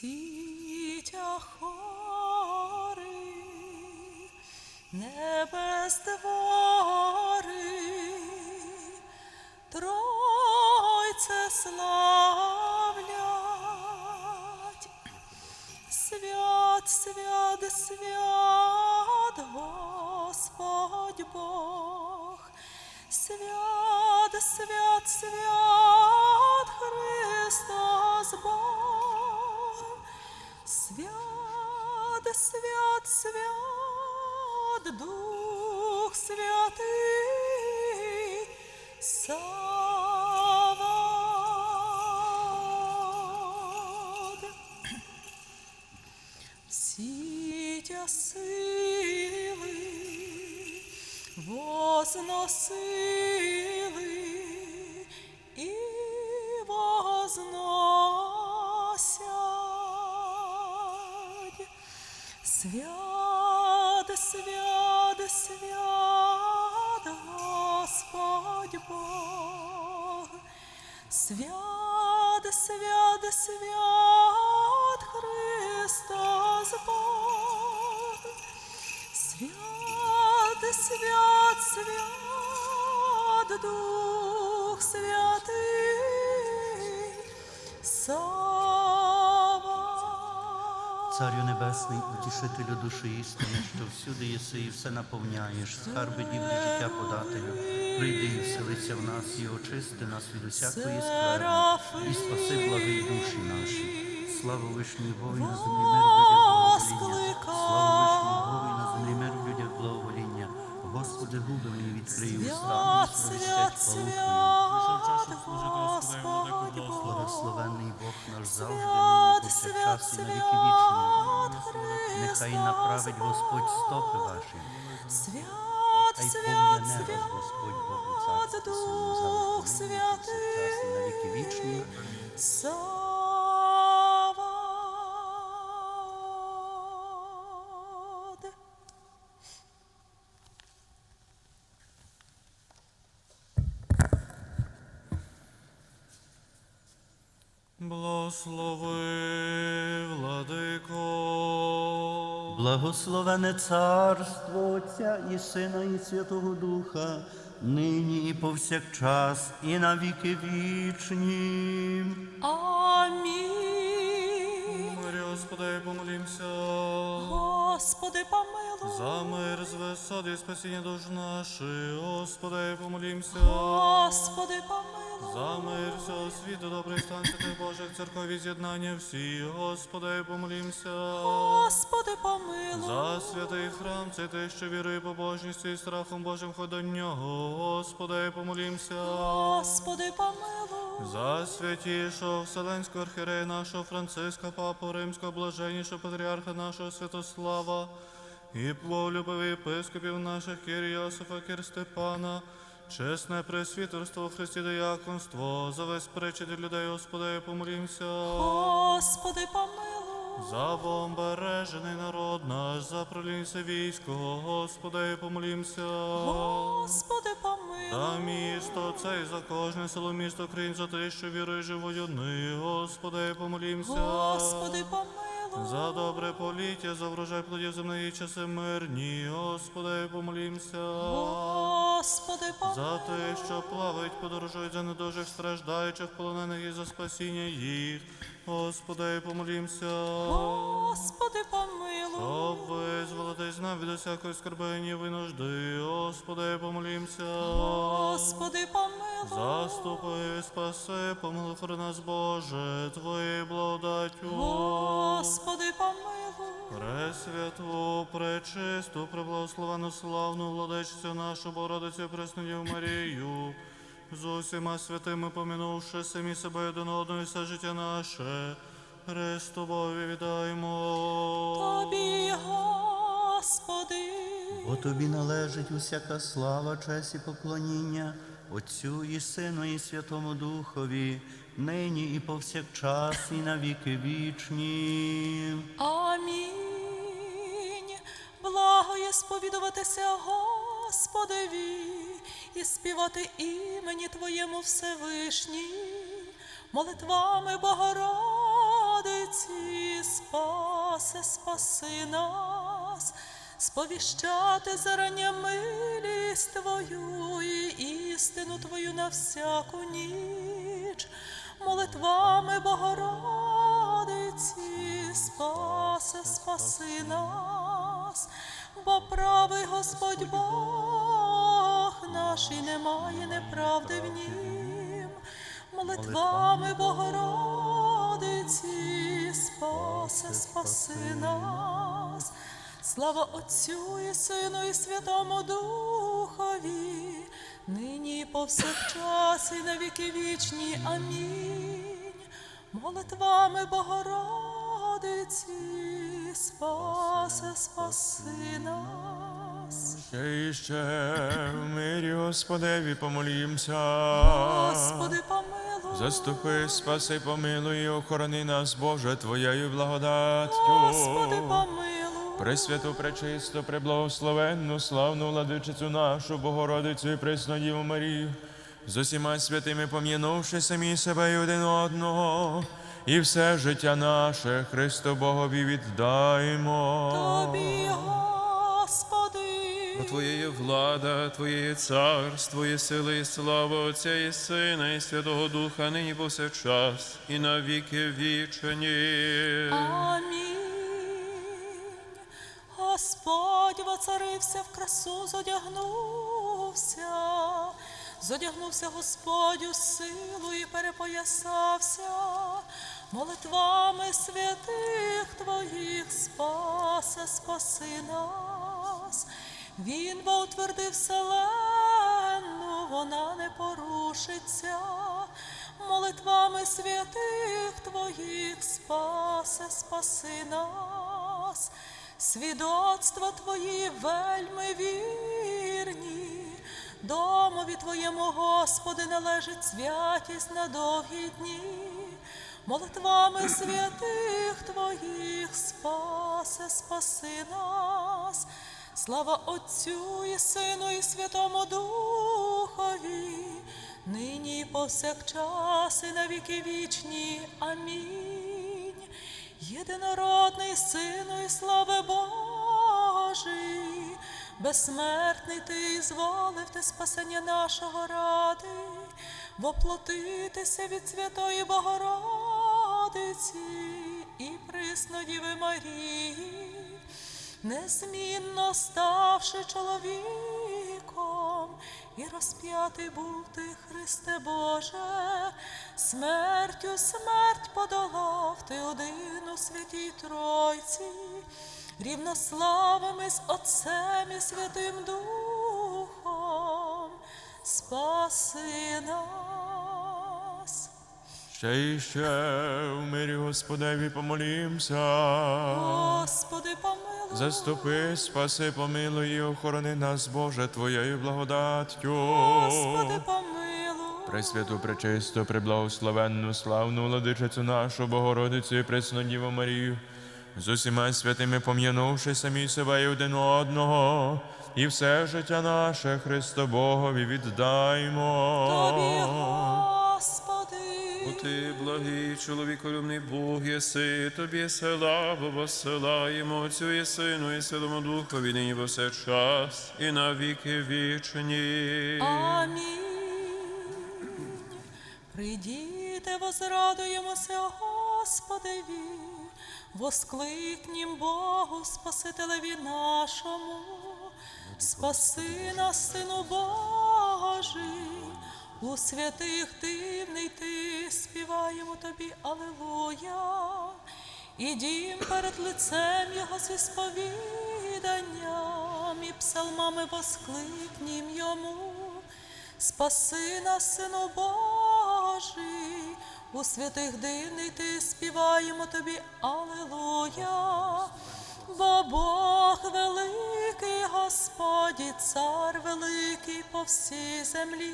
Сітя хори, небес твори, Тройце славлять. Сили возносили і возносять. Свят, свят, свят, Господь Бог. Свят, свят, свят, Царю Небесний, утішителю душі істини, що всюди єси і все наповняєш, скарби дівне життя подателю, прийди і вселися в нас і очисти нас від усякої скверни, і спаси благі душі наші. Слава вишній воїну, землі мир людях Господи, губи мені відкрий уста, Свят, свят, Господь Бог. Наш завжди, Свят, нині свят, повсякчас і на віки вічні. Нехай направить Господь стопи ваші. Свят, свят, свят, Господь Бог Дух і на віки вічні. Благословене царство Отця і Сина, і Святого Духа, нині і повсякчас, і на віки вічні. Амінь. Мирі, Господи, помолімся. Господи, помилуй. За мир, звесад і спасіння душ наших, Господи, помолімся. Господи, помилуй. За мир всього світу, добрий стан святих Божих, церкові з'єднання всі, Господи, помолімся. Господи, помилуй. За святий храм, це те, що вірою, побожністю і страхом Божим ходь до нього, Господи, помолімся. Господи, помилуй. За святішого Вселенського архірея нашого Франциска, Папу Римського, блаженнішого патріарха нашого Святослава, і полюбивий єпископів наших Кір Йосифа, Кір Степана, чесне пресвітерство, Христі дияконство, за весь причити людей, Господи, помолімся. Господи, помилуй. За бомбережений народ наш, за пролінця військо, Господи, помолімся. Господи, помилуй. За місто це і за кожне село місто Україн, за те, що вірою живою Господи, помолімся. Господи, помилуй. За добре поліття, за врожай плодів земної часи мирні, Господи, помолімся. Господи, помилуй. За те, що плавають, подорожують за недужих страждаючих, полонених і за спасіння їх, Господи, помолімся. Господи, помилуй. Щоб визволитись нам від усякої скарбині і нужди, Господи, помолімся. Господи, помилуй. Заступи, спаси, помилуй про нас, Боже, Твоєю благодаттю. Господи, помилуй. Пресвяту, пречисту, преблагословену, славну владичцю нашу Бородицю Преснодів Марію, з усіма святими помінувши самі себе один одного і все життя наше, Христу Бові віддаємо. Тобі, Господи. Бо тобі належить усяка слава, честь і поклоніння, Отцю і Сину, і Святому Духові, нині і повсякчас, і на віки вічні. Амінь. Благо є сповідуватися Господеві і співати імені Твоєму Всевишній, молитвами Богородиці Богородиці, спасе, спаси нас, сповіщати зарання милість Твою і істину Твою на всяку ніч, молитвами Богородиці, спасе, спаси нас, бо правий Господь Бог наш і немає неправди в нім, молитвами Богородиці, спасе, спаси нас. Слава Отцю і Сину і Святому Духові, нині і повсякчас і на віки вічні. Амінь. Молитвами Богородиці, спасе, спаси нас. Ще і ще в мирі Господеві помолімся. Господи, помилуй. Заступи, спаси, помилуй, і охорони нас, Боже, Твоєю благодаттю. Господи, помилуй. Пресвяту, пречисто, преблагословенну, славну владичицю нашу, Богородицю і пресну Діву Марію, з усіма святими пом'янувши самі себе і один одного, і все життя наше Христу Богові віддаємо. Тобі, Господи. Бо Твоє влада, Твоє є царство, є сила і слава Отця і Сина, і Святого Духа, нині повсякчас, і на віки вічені. Амінь. Господь воцарився в красу, зодягнувся. Зодягнувся Господь у силу і перепоясався. Молитвами святих Твоїх спасе, спаси нас. Він бо утвердив вселенну, вона не порушиться. Молитвами святих Твоїх спасе, спаси нас. Свідоцтва Твої вельми вірні. Домові Твоєму, Господи, належить святість на довгі дні. Молитвами святих Твоїх спасе, спаси нас. Слава Отцю і Сину, і Святому Духові, нині і повсякчас, і на віки вічні. Амінь. Єдинородний Сину і слави Божий, безсмертний ти зволив ти спасення нашого ради, воплотитися від Святої Богородиці і приснодіви Марії незмінно ставши чоловіком, і розп'ятий був ти, Христе Боже, смертю смерть подолав ти один у святій Тройці, рівнославими з Отцем і Святим Духом, спаси нас. Ще і ще в мирі Господеві помолімся. Господи, помилуй. Заступи, спаси, помилуй і охорони нас, Боже, Твоєю благодаттю. Господи, помилуй. Пресвяту, пречисту, преблагословенну, славну владичицю нашу, Богородицю і пресну Діву Марію, з усіма святими пом'янувши самі себе і один одного, і все життя наше Христо Богові віддаймо. Тобі, Господи. О ти, благий чоловіколюбний Бог єси, тобі славу посилаємо Отцю і Сину, і Святому Духові, нині повсякчас, і на віки вічні. Амінь. Прийдіте, возрадуємося Господеві, воскликнім Богу, Спасителеві нашому, спаси нас, Сину Божий, у святих дивний ти, співаємо тобі, Алилуя. Ідім перед лицем Його зі сповіданням і псалмами воскликнім йому. Спаси нас, Сину Божий, у святих дивний ти співаємо тобі, Алилуя. Бо Бог великий, Господь, і цар великий по всій землі.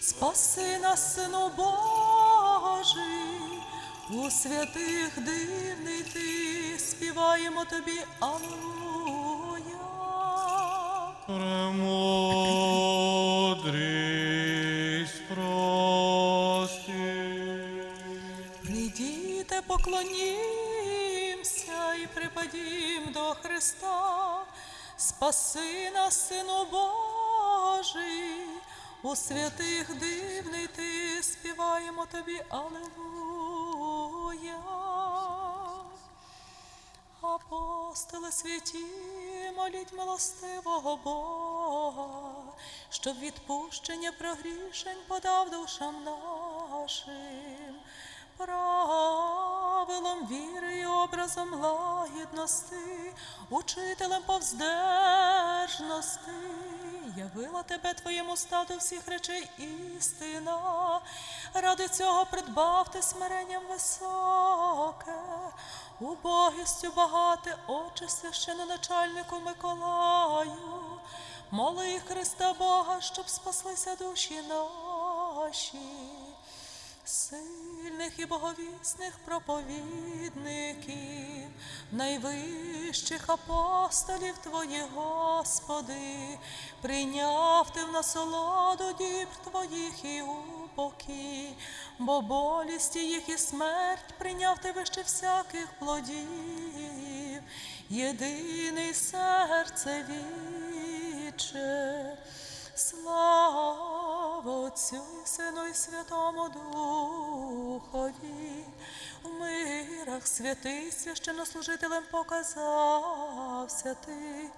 Спаси нас, Сину Божий, у святих дивний ти співаємо тобі, Алилуя. Премудрість прості. Прийдіте, Поклонімся Христа, спаси нас, Сину Божий, у святих дивний ти співаємо тобі, Аллилуйя. Апостоли святі, моліть милостивого Бога, щоб відпущення прогрішень подав душам нашим, правилом віри образом лагідності, учителем повздержності. Явила тебе твоєму стаду всіх речей істина. Ради цього придбав ти смиренням високе, убогістю багате, Отче священоначальнику Миколаю. Моли Христа Бога, щоб спаслися душі наші сильних і боговісних проповідників, найвищих апостолів Твоїх, Господи, прийняв ти в насолоду діб Твоїх і упокій, бо болісті їх і смерть прийняв ти вище всяких плодів, єдиний серце віче. Слава Отцю і Сину і Святому Духові, у мирах святий священнослужителем показався ти,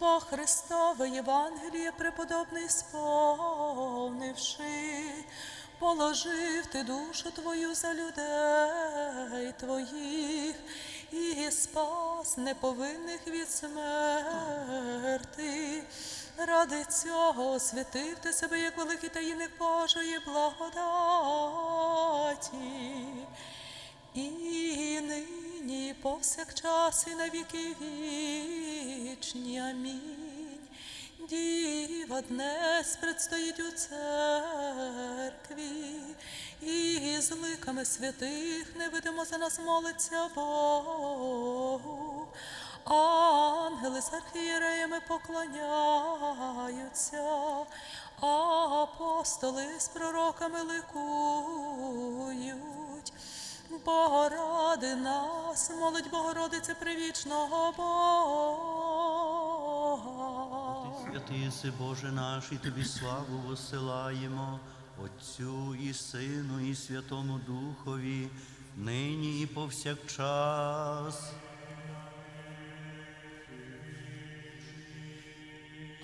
бо Христове Євангеліє преподобний сповнивши, положив ти душу твою за людей твоїх і спас неповинних від смерти. Ради цього освятив ти себе як великий таїник Божої благодаті. І нині, повсякчас, і на віки вічні. Амінь. Діва днес предстоїть у церкві, і з ликами святих невидимо за нас молиться Богу. Ангели з архієреями поклоняються, апостоли з пророками ликують. Бо нас, молить Богородице привічного Бога. Святий єси Боже наш, і тобі славу посилаємо, Отцю і Сину, і Святому Духові, нині і повсякчас.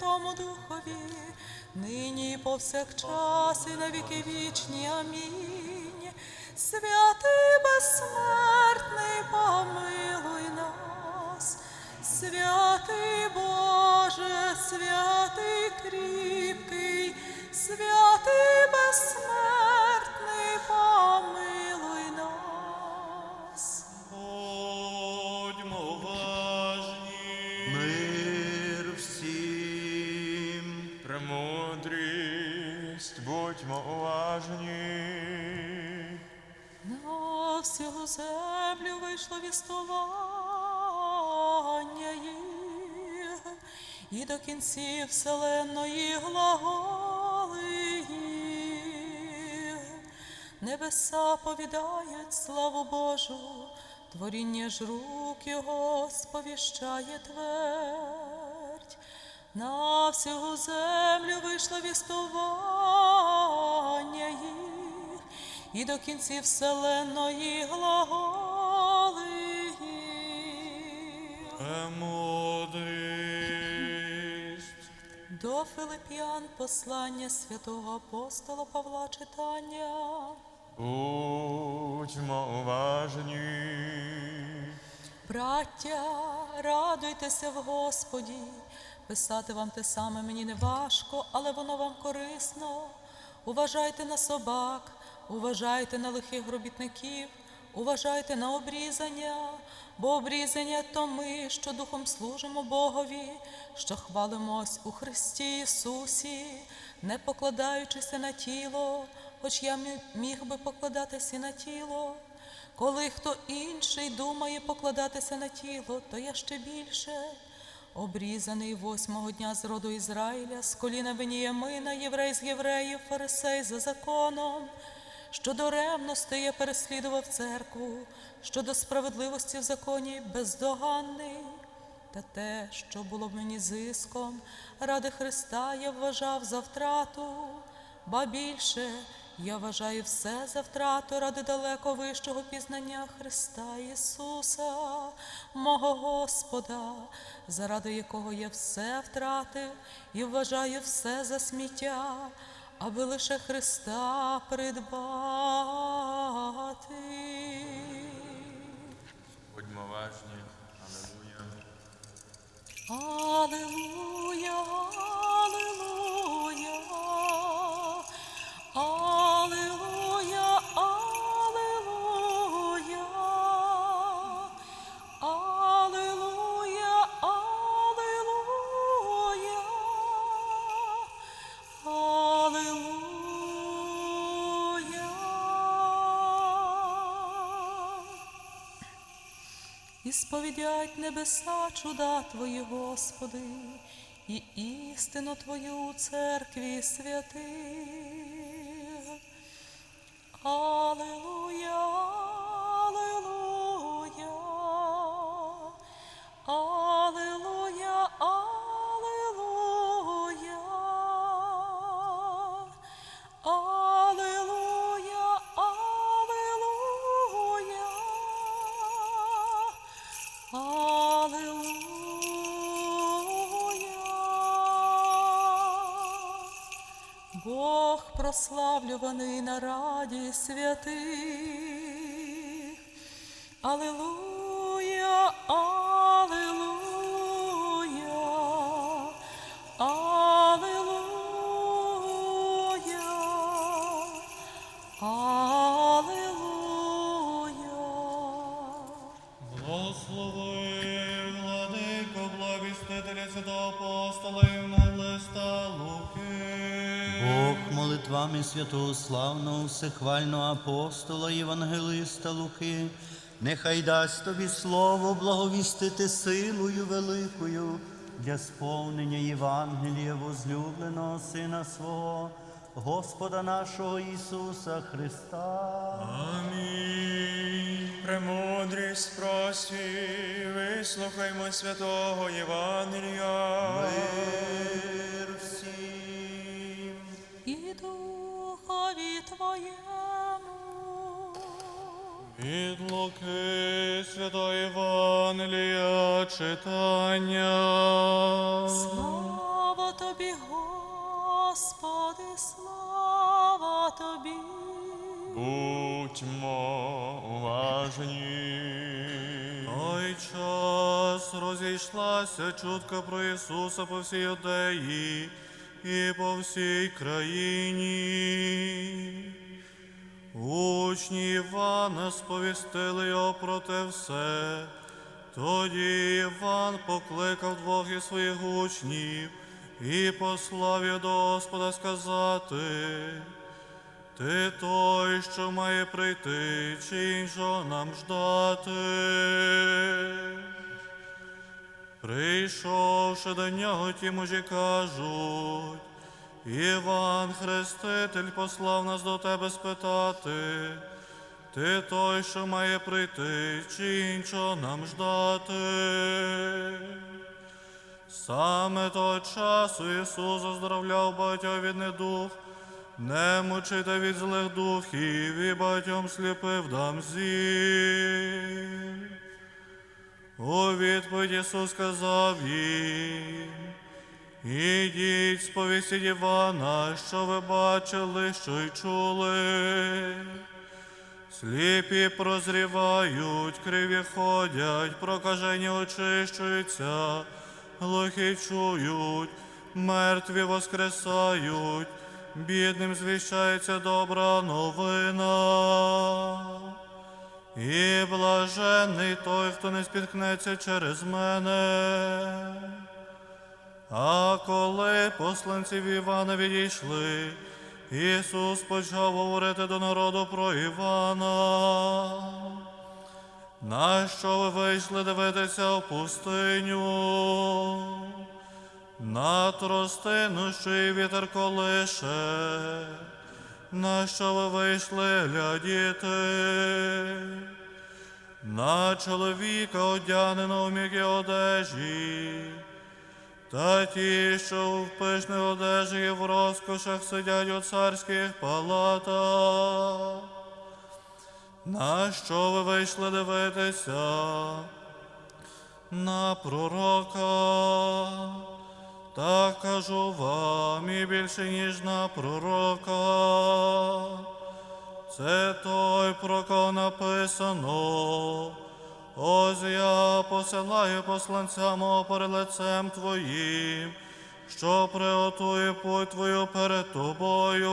Святому Духові, нині і повсякчас, і на віки вічні. Амінь. Святий безсмертний, помилуй нас. Святий Боже, святий вийшло вістування їх, і до кінців вселенної глаголи їх. Небеса повідають славу Божу, творіння ж рук Його сповіщає твердь. На всю землю вийшло вістування їх, і до кінців вселенної глаголи їх. До Филип'ян послання святого апостола Павла читання. Будьмо уважні. Браття, радуйтеся в Господі, Писати вам те саме мені не важко, але воно вам корисно. Уважайте на собак, уважайте на лихих робітників, уважайте на обрізання, бо обрізання то ми, що духом служимо Богові, що хвалимось у Христі Ісусі, не покладаючися на тіло, хоч я міг би покладатися на тіло. Коли хто інший думає покладатися на тіло, то я ще більше. Обрізаний восьмого дня з роду Ізраїля, з коліна Веніямина, єврей з євреїв, фарисей за законом, що до ревності я переслідував церкву, що до справедливості в законі бездоганний. Та те, що було в мені зиском, ради Христа я вважав за втрату, ба більше я вважаю все за втрату ради далеко вищого пізнання Христа Ісуса, мого Господа, заради якого я все втратив і вважаю все за сміття, аби лише Христа придбати. Будьмо важні. Аллилуйя, аллилуйя, І сповідять небеса чуда Твої, Господи, і істину Твою у церкві святих. Прославлюваний на раді святих. Аллилуйя, святого славного всехвального апостола Євангелиста Луки, нехай дасть тобі слово благовістити силою великою для сповнення Євангелія возлюбленого Сина свого, Господа нашого Ісуса Христа. Амінь. Премудрість прості, вислухаймо святого Євангелія. Мир всім. і духові Твоєму. Від Луки Святого Євангелія читання. Слава Тобі, Господи, слава Тобі. Будьмо уважні. Той час розійшлася чутка про Ісуса по всій Юдеї і по всій країні. Учні Івана сповістили його про те все. Тоді Іван покликав двох із своїх учнів і послав його до Господа сказати. Ти той, що має прийти, чи іншого нам ждати. Прийшовши до нього, ті мужі кажуть, Іван Хреститель послав нас до тебе спитати, ти той, що має прийти, чи іншого нам ждати. Саме того часу Ісус оздоровляв багатьох від недух, немочі та від злих духів і багатьом сліпив дам зір. У відповідь Ісус сказав їм, ідіть, сповістіть Івана, що ви бачили, що й чули. Сліпі прозрівають, криві ходять, прокажені очищуються, глухі чують, мертві воскресають, бідним звіщається добра новина. І блажений той, хто не спіткнеться через мене. А коли посланці в Івана відійшли, Ісус почав говорити до народу про Івана. На що ви вийшли дивитися в пустиню? На тростину, що й вітер колише, на що ви вийшли глядіти? На чоловіка одягненого в м'які одежі, та ті, що в пишних одежі в розкошах сидять у царських палатах. На що ви вийшли дивитися? На пророка. Та кажу вам і більше, ніж на пророка. Це той, про кого написано. Ось я посилаю посланця мого перед лицем Твоїм, що приготує путь Твою перед тобою.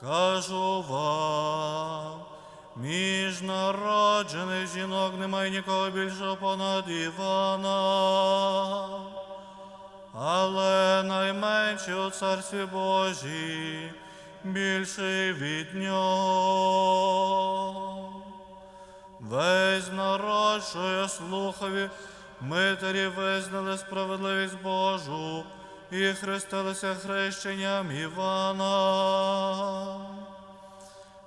Кажу вам, між народжених жінок немає нікого більшого понад Івана, але найменший у царстві Божій більший від нього. Весь народ, що я слухав, митарі визнали справедливість Божу і хрестилися хрещенням Івана.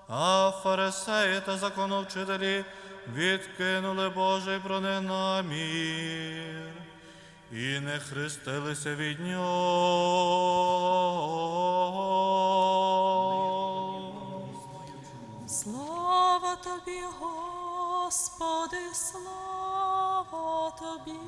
А фарисеї та законовчителі відкинули Божий про них і не хрестилися від нього. Слава тобі, Господи, слава тобі.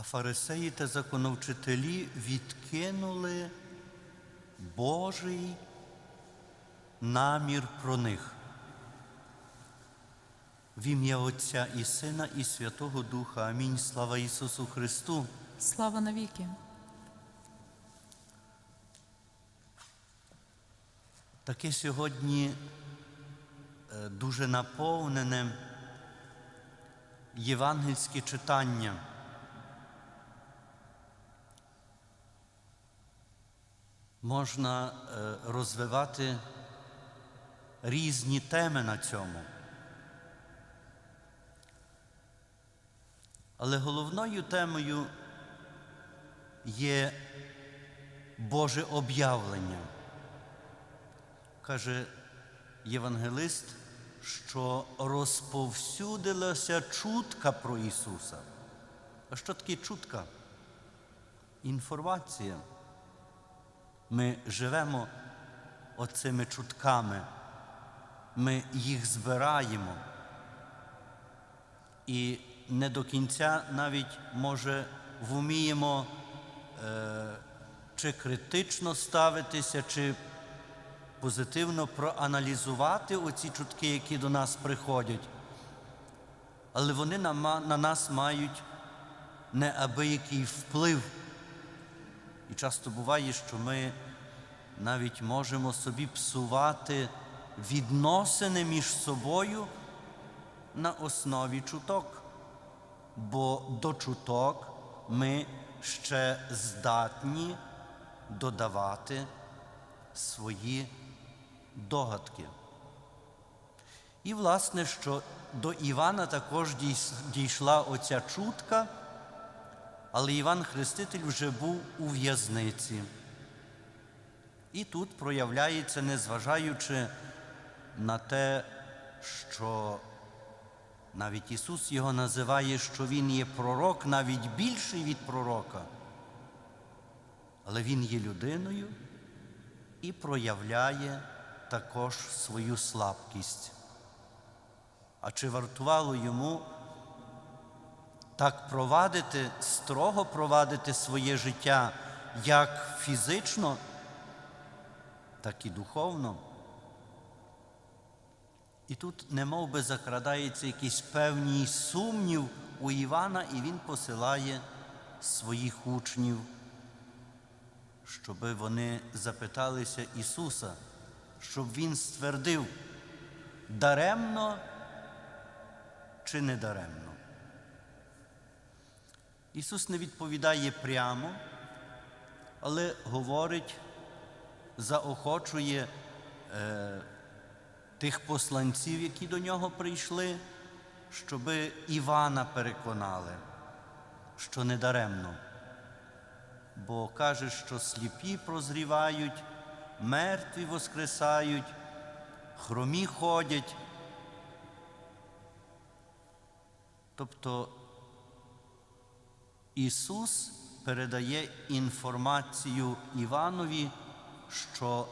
А фарисеї та законовчителі відкинули Божий намір про них. В ім'я Отця і Сина, і Святого Духа. Амінь. Слава Ісусу Христу. Слава навіки. Таке сьогодні е, дуже наповнене євангельське читання. Можна е, розвивати різні теми на цьому. Але головною темою є Боже об'явлення каже євангелист, що розповсюдилася чутка про Ісуса. А що таке чутка? Інформація. Ми живемо оцими чутками, ми їх збираємо. І не до кінця навіть, може, вміємо е, чи критично ставитися, чи позитивно проаналізувати оці чутки, які до нас приходять. Але вони на, на нас мають неабиякий вплив. І часто буває, що ми навіть можемо собі псувати відносини між собою на основі чуток. Бо до чуток ми ще здатні додавати свої догадки. І, власне, що до Івана також дійшла оця чутка, але Іван Хреститель вже був у в'язниці. І тут проявляється, незважаючи на те, що навіть Ісус його називає, що Він є пророк, навіть більший від пророка. Але Він є людиною і проявляє також свою слабкість. А чи вартувало йому так провадити, строго провадити своє життя як фізично, так і духовно. І тут немов би закрадається якийсь певний сумнів у Івана, і він посилає своїх учнів, щоб вони запиталися Ісуса, щоб Він ствердив, даремно чи не даремно. Ісус не відповідає прямо, але говорить, заохочує е, тих посланців, які до нього прийшли, щоб Івана переконали, що не даремно. Бо каже, що сліпі прозрівають, мертві воскресають, хромі ходять. Тобто Ісус передає інформацію Іванові, що